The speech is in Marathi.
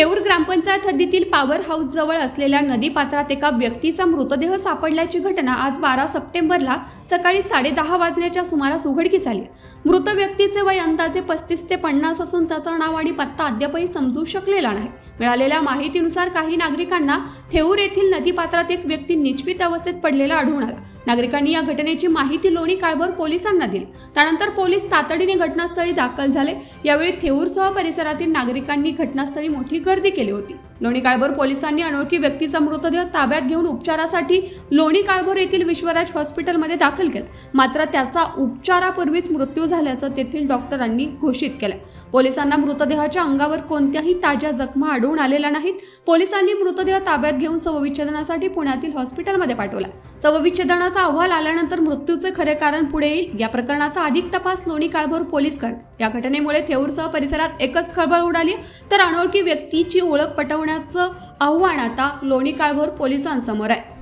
थेऊर ग्रामपंचायत हद्दीतील पॉवर हाऊस जवळ असलेल्या नदीपात्रात एका व्यक्तीचा मृतदेह सापडल्याची घटना आज बारा सप्टेंबरला सकाळी साडेदहा वाजण्याच्या सुमारास उघडकीस आली. मृत व्यक्तीचे वय अंदाजे पस्तीस ते पन्नास असून त्याचं नाव आणि पत्ता अद्यापही समजू शकलेला नाही. मिळालेल्या माहितीनुसार काही नागरिकांना थेऊर येथील नदीपात्रात एक व्यक्ती निचपित अवस्थेत पडलेला आढळून आला. नागरिकांनी या घटनेची माहिती लोणी काळभोर पोलिसांना दिली. त्यानंतर पोलीस तातडीने घटनास्थळी दाखल झाले. यावेळी थेऊरसह परिसरातील नागरिकांनी घटनास्थळी मोठी गर्दी केली होती. लोणी काळभोर पोलिसांनी अनोळखी व्यक्तीचा मृतदेह ताब्यात घेऊन उपचारासाठी लोणी काळभोर येथील विश्वराज हॉस्पिटलमध्ये दाखल केला. मात्र त्याचा उपचारापूर्वीच मृत्यू झाल्याचं तेथील डॉक्टरांनी घोषित केलं. पोलिसांना मृतदेहाच्या अंगावर कोणत्याही ताज्या जखमा आढळून आलेल्या नाहीत. पोलिसांनी मृतदेह ताब्यात घेऊन शवविच्छेदनासाठी पुण्यातील हॉस्पिटलमध्ये पाठवला. शवविच्छेदनाचा अहवाल आल्यानंतर मृत्यूचे खरे कारण पुढे येईल. या प्रकरणाचा अधिक तपास लोणी काळभोर पोलीस करत. या घटनेमुळे थेऊरसह परिसरात एकच खळबळ उडाली. तर अनोळखी व्यक्तीची ओळख पटवण्याचं आव्हान आता लोणी काळभोर पोलिसांसमोर आहे.